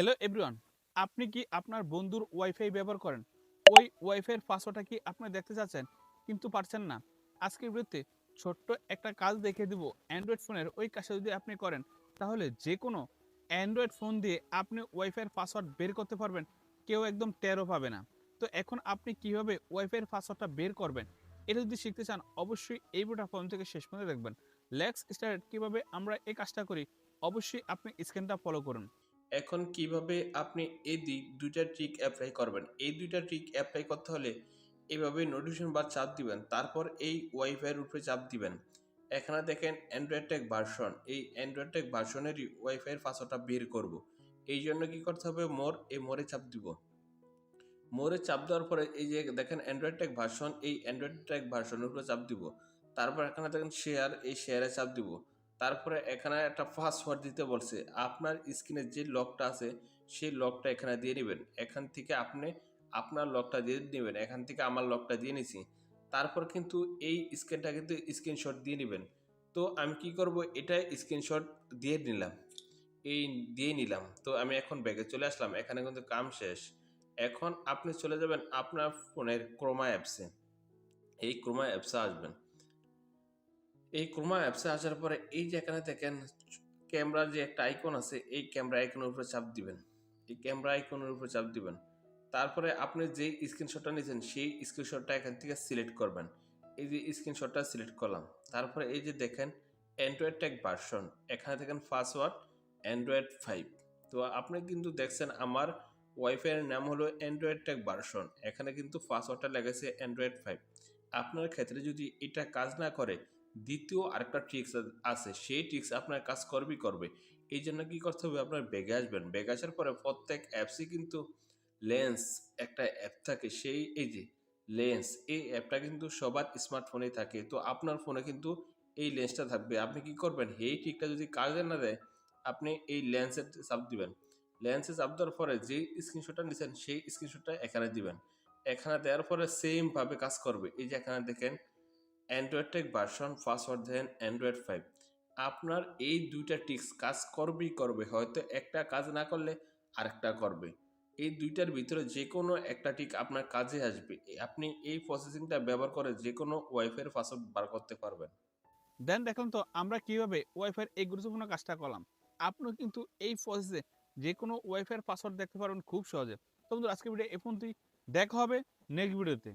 Hello everyone আপনি কি আপনার বন্ধুর ওয়াইফাই ব্যবহার করেন? ওই ওয়াইফাইয়ের পাসওয়ার্ডটা কি আপনি দেখতে চাচ্ছেন? কিন্তু পারছেন না। আজকের ভিডিওতে ছোট্ট একটা কাজ দেখে দিব। অ্যান্ড্রয়েড ফোনের ওই কাজটা যদি আপনি করেন, তাহলে যে কোনো অ্যান্ড্রয়েড ফোন দিয়ে আপনি ওয়াইফাইয়ের পাসওয়ার্ড বের করতে পারবেন। কেউ একদম টেরও পাবে না। তো এখন আপনি কীভাবে ওয়াইফাইয়ের পাসওয়ার্ডটা বের করবেন? এটা যদি শিখতে চান, অবশ্যই এই ভিডিওটা ফোন থেকে শেষ পর্যন্ত দেখবেন। লেক্স স্টার্ট কীভাবে আমরা এই কাজটা করি? অবশ্যই আপনি স্ক্রিনটা ফলো করুন। এখন কীভাবে আপনি এই দি- দুইটা ট্রিক অ্যাপ্লাই করবেন? এই দুইটা ট্রিক অ্যাপ্লাই করতে হলে এইভাবে নোটিফিকেশন বার চাপ দিবেন, তারপর এই ওয়াইফাইয়ের উপরে চাপ দিবেন। এখানে দেখেন অ্যান্ড্রয়েড টেক ভার্সন এই অ্যান্ড্রয়েড টেক ভার্সনেরই ওয়াইফাইয়ের পাসওয়ার্ডটা বের করব। এই জন্য কি করতে হবে? মোর, এই মোরে চাপ দিব। মোরে চাপ দেওয়ার পরে এই যে দেখেন অ্যান্ড্রয়েড টেক ভার্সন এই অ্যান্ড্রয়েড টেক ভার্সনের উপরে চাপ দিব। তারপর এখানে দেখেন শেয়ার এই শেয়ারে চাপ দিব। তারপরে এখানে একটা পাসওয়ার্ড দিতে বলছে। আপনার স্ক্রিনে যে লকটা আছে, সেই লকটা এখানে দিয়ে নেবেন এখান থেকে আপনি আপনার লকটা দিয়ে নেবেন। এখান থেকে আমার লকটা দিয়ে নিছি। তারপর কিন্তু এই স্ক্রিনটা কিন্তু স্ক্রিনশট দিয়ে নেবেন। তো আমি কি করব? এটা স্ক্রিনশট দিয়ে নিলাম। এই দিয়ে নিলাম। তো আমি এখন ব্যাগে চলে আসলাম। এখানে কিন্তু কাম শেষ। এখন আপনি চলে যাবেন আপনার ফোনের ক্রোমা অ্যাপসে এই ক্রোমা অ্যাপসে আসবেন। এই ক্রোমা অ্যাপসে আসার পরে এই যে এখানে দেখেন, ক্যামেরার যে একটা আইকন আছে, এই ক্যামেরা আইকনের উপরে চাপ দিবেন। এই ক্যামেরা আইকনের উপরে চাপ দিবেন। তারপরে আপনি যে স্ক্রিনশটটা নিয়েছেন, সেই স্ক্রিনশটটা এখান থেকে সিলেক্ট করবেন। এই যে স্ক্রিনশটটা সিলেক্ট করলাম। তারপরে এই যে দেখেন অ্যান্ড্রয়েড টেক ভার্সন এখানে দেখেন পাসওয়ার্ড অ্যান্ড্রয়েড ফাইভ তো আপনি কিন্তু দেখছেন, আমার ওয়াইফাইয়ের নাম হলো অ্যান্ড্রয়েড টেক ভার্সন এখানে কিন্তু পাসওয়ার্ডটা লেগেছে অ্যান্ড্রয়েড ফাইভ আপনার ক্ষেত্রে যদি এটা কাজ না করে দ্বিতীয় আরেকটা ট্রিক্স আছে, সেই ট্রিক্স আপনার কাজ করবেই করবে। এই জন্য কি করতে হবে? আপনার ব্যাগে আসবেন। ব্যাগে আসার পরে প্রত্যেক অ্যাপসই কিন্তু লেন্স একটা অ্যাপ থাকে, সেই এই যে লেন্স এই অ্যাপটা কিন্তু সবার স্মার্টফোনে থাকে। তো আপনার ফোনে কিন্তু এই লেন্সটা থাকবে। আপনি কি করবেন? এই ট্রিকটা যদি কাজে না দেয়, আপনি এই লেন্সের চাপ দিবেন। লেন্সে চাপ দেওয়ার পরে যে স্ক্রিনশটটা নিছেন, সেই স্ক্রিনশটটা এখানে দিবেন। এখানে দেওয়ার পরে সেমভাবে কাজ করবে। এই যে এখানে দেখেন অ্যান্ড্রয়েড টেক ভার্সন পাসওয়ার্ড দেন অ্যান্ড্রয়েড ফাইভ আপনার এই দুইটা টিক্স কাজ করবেই করবে, হয়তো একটা কাজ না করলে আরেকটা করবে। এই দুইটার ভিতরে যে কোনো একটা টিক আপনার কাজে আসবে। আপনি এই প্রসেসিংটা ব্যবহার করে যে কোনো ওয়াইফাইয়ের পাসওয়ার্ড বার করতে পারবেন। দেন দেখুন তো, আমরা কীভাবে ওয়াইফাইয়ের এই গুরুত্বপূর্ণ কাজটা করলাম। আপনিও কিন্তু এই প্রসেসে যে কোনো ওয়াইফাইয়ের পাসওয়ার্ড দেখতে পারবেন খুব সহজে। তো বন্ধুরা আজকে ভিডিও এ পর্যন্তই। দেখা হবে নেক্সট ভিডিওতে